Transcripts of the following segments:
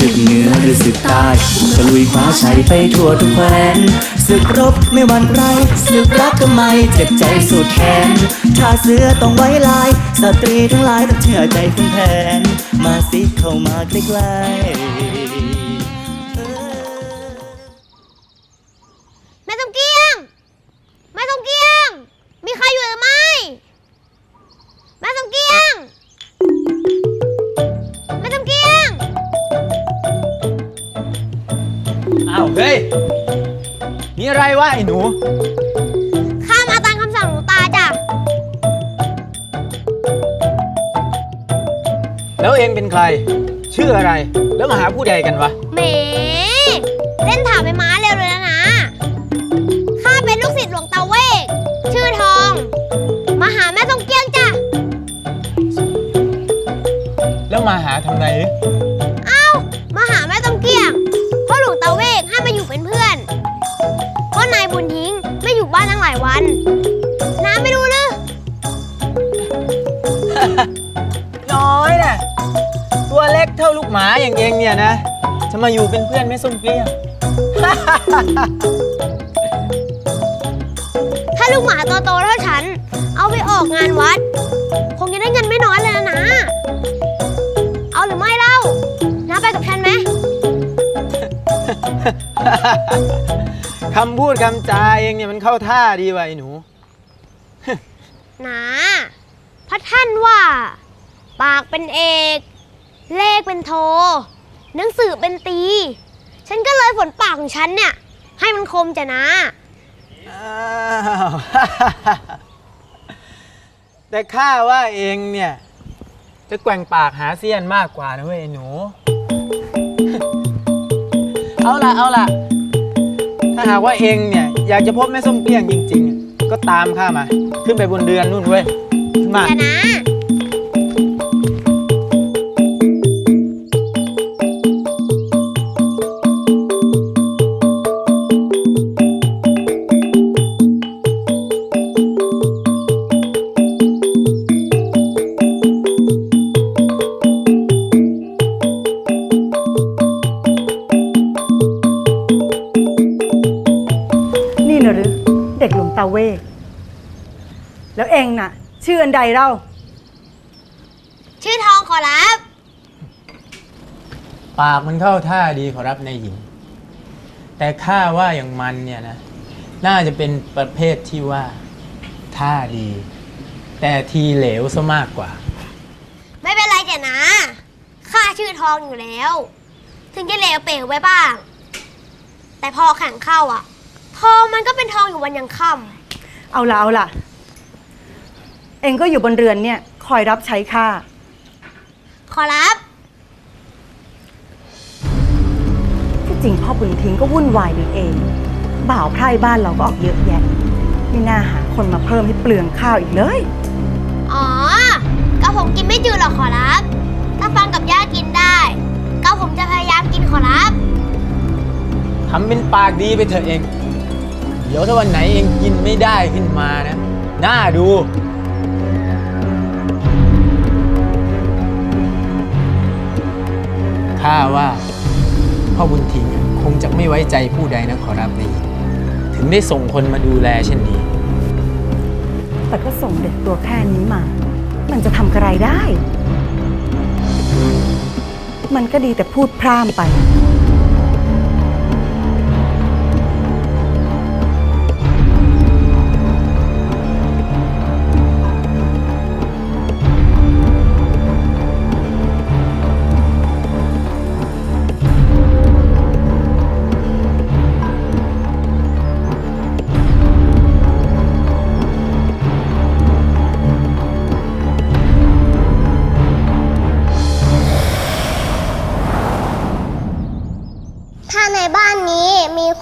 ศึกเหนือหรือศึกใต้ตะลุยคว้าชัยไปทั่วทุกแคว้นศึกรบไม่หวั่นไรศึกรักก็ไม่เจ็บใจสุดแขนถ้าเสือต้องไว้ลาย สตรีทั้งหลายต้องเชื่อใจคุณแผน มาสิเข้ามาใกล้ๆ เฮ้ยมีอะไรวะไอ้หนู ข้ามาตามคำสั่งหลวงตาจ้ะ แล้วเองเป็นใคร ชื่ออะไร แล้วมาหาผู้ใดกันวะ แหม เล่นถามไปม้าเร็วเลยนะนะ ข้าเป็นลูกศิษย์หลวงตาเวก ชื่อทอง มาหาแม่สมเกียงจ้ะ แล้วมาหาทำไม ง ไม่อยู่บ้านตั้งหลายวัน น้าไม่รู้หรือน้อยน่ะตัวเล็กเท่าลูกหมาอย่างเองเนี่ยนะ จะมาอยู่เป็นเพื่อนแม่ส้มเกลี้ยง ถ้าลูกหมาตัวโตเท่าฉัน เอาไปออกงานวัด คงจะได้เงินไม่น้อยเลยนะนะ เอาหรือไม่เล่าน้าไปกับฉันไหม คำพูดคำจาเองเนี่ยมันเข้าท่าดีว่ะไอ้หนู นะพระท่านว่า ปากเป็นเอก เลขเป็นโท หนังสือเป็นตี ฉันก็เลยฝนปากของฉันเนี่ย ให้มันคมจ้ะนะ อ้าว แต่ข้าว่าเองเนี่ย จะแกว่งปากหาเสี้ยนมากกว่านะเว้ยไอ้หนู เอาล่ะ เอาล่ะ ถ้าหากว่าเองเนี่ยอยากจะพบแม่ส้มเปี้ยงจริง ๆ ก็ตามข้ามา ขึ้นไปบนเดือนนู่นเว้ยขึ้นมาจ้ะนะ องน่ะ ชื่ออันใดเล่าชื่อทองขอรับ ปากมันเข้าท่าดีขอรับนายหญิง แต่ข้าว่าอย่างมันเนี่ยนะ น่าจะเป็นประเภทที่ว่าท่าดี แต่ทีเหลวซะมากกว่า ไม่เป็นไรจ้ะนะข้าชื่อทองอยู่แล้ว ถึงจะเหลวเป๋วไปบ้าง แต่พอแข่งเข้าอะ ทองมันก็เป็นทองอยู่วันยังค่เอาละเอาละ เองก็อยู่บนเรือนเนี่ยคอยรับใช้ข้าำขอรับ ที่จริงพ่อบุญทิ้งก็วุ่นวายดีเอง บ่าวไพร่บ้านเราก็ออกเยอะแยะ ไม่น่าหาคนมาเพิ่มให้เปลืองข้าวอีกเลย อ๋อ ก็ผมกินไม่จืดหรอกขอรับ ถ้าฟังกับย่ากินได้ ก็ผมจะพยายามกินขอรับ ทำเป็นปากดีไปเถอะเอง เดี๋ยวถ้าวันไหนเองกินไม่ได้ขึ้นมานะ น่าดู ข้าว่าพ่อบุญทิ้งคงจะไม่ไว้ใจผู้ใดนะขอรับนี้ถึงได้ส่งคนมาดูแลเช่นนี้ แต่ก็ส่งเด็กตัวแค่นี้มา มันจะทำอะไรได้ มันก็ดีแต่พูดพร่ำไป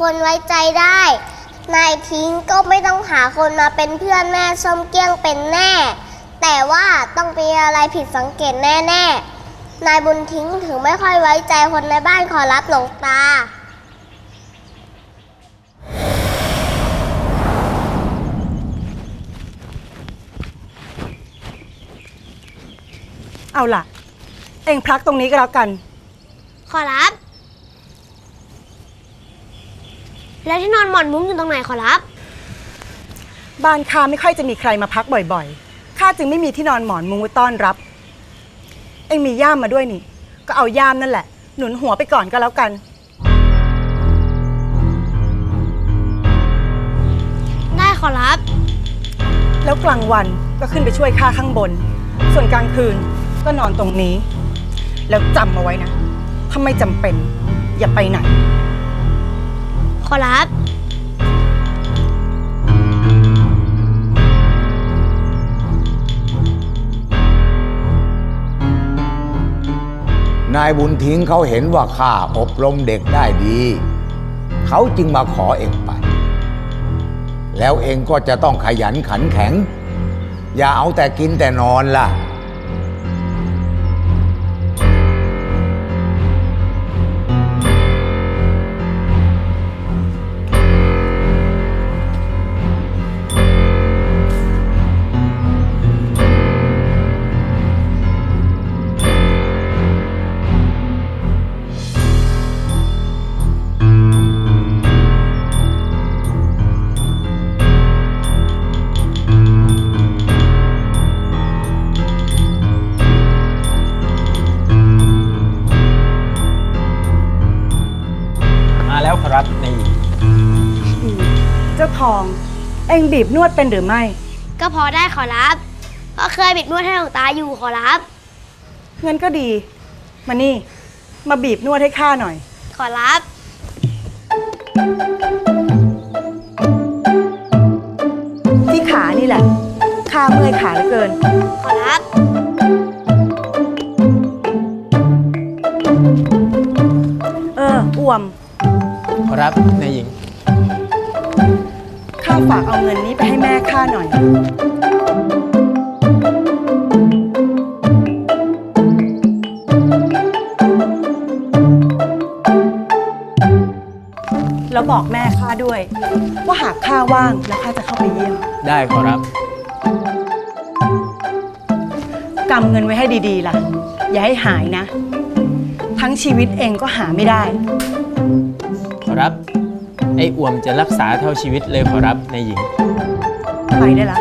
คนไว้ใจได้ นายทิ้งก็ไม่ต้องหาคนมาเป็นเพื่อนแม่ส้มเกี้ยงเป็นแน่ แต่ว่าต้องมีอะไรผิดสังเกตแน่ๆ นายบุญทิ้งถึงไม่ค่อยไว้ใจคนในบ้านขอรับหลวงตาเอาล่ะ เองพักตรงนี้ก็แล้วกัน ขอรับ แล้วที่นอนหมอนมุ้งอยู่ตรงไหนขอรับ บ้านข้าไม่ค่อยจะมีใครมาพักบ่อยๆข้าจึงไม่มีที่นอนหมอนมุงไว้ต้อนรับ เอ็งมีย่ามมาด้วยนี่ ก็เอาย่ามนั่นแหละ หนุนหัวไปก่อนก็แล้วกัน ได้ขอรับ แล้วกลางวันก็ขึ้นไปช่วยข้าข้างบน ส่วนกลางคืนก็นอนตรงนี้ แล้วจำเอาไว้นะ ถ้าไม่จำเป็น อย่าไปไหน ขอรับ นายบุญทิ้งเขาเห็นว่าข้าอบรมเด็กได้ดี เขาจึงมาขอเองไป แล้วเองก็จะต้องขยันขันแข็ง อย่าเอาแต่กินแต่นอนล่ะ แล้วขอรับในหญิงเจ้าทอง เอ็งบีบนวดเป็นหรือไม่ ก็พอได้ขอรับเพราะเคยบิดนวดให้หลวงตาอยู่ขอรับ เงินก็ดี มานี่ มาบีบนวดให้ข้าหน่อย ขอรับ ที่ขานี่แหละ ข้าเมื่อยขาเหลือเกิน ขอรับ เออ อ่วมขอ รับในหญิง ข้าฝากเอาเงินนี้ไปให้แม่ข้าหน่อย แล้วบอกแม่ข้าด้วย ว่าหากข้าว่างแล้วข้าจะเข้าไปเยี่ยมได้ขอรับ กำเงินไว้ให้ดีๆล่ะ อย่าให้หายนะ ทั้งชีวิตเองก็หาไม่ได้ขอ รับ ไอ้อ่วมจะรักษาเท่าชีวิตเลยขอรับในหญิง ไปได้ละ